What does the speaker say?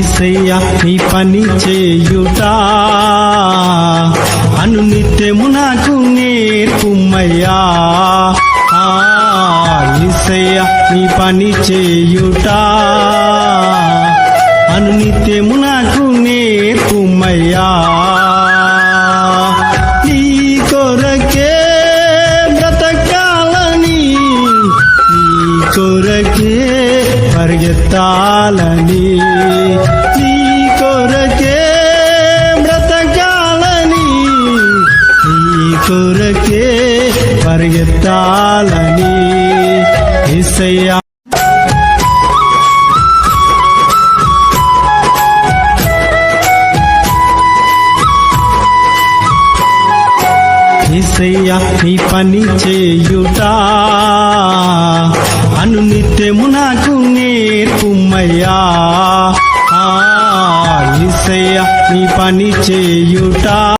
ఏసయ్య నీ పని చేయుట. అను నిత్యము నాకు నేర్పుమయ్యా. ఆ, ఏసయ్య నీ పని చేయుట. అను నిత్యము నాకు నేర్పుమయ్యా. నీ కొరకే బ్రతకాలని నీ కొరకే పరిగెత్తాలని. పరిగెత్తాలని ఏసయ్యా. ఏసయ్య నీ పని చేయుట అను నిత్యము నాకు నేర్పుమయ్యా. ఆ, ఏసయ్య నీ పని చేయుట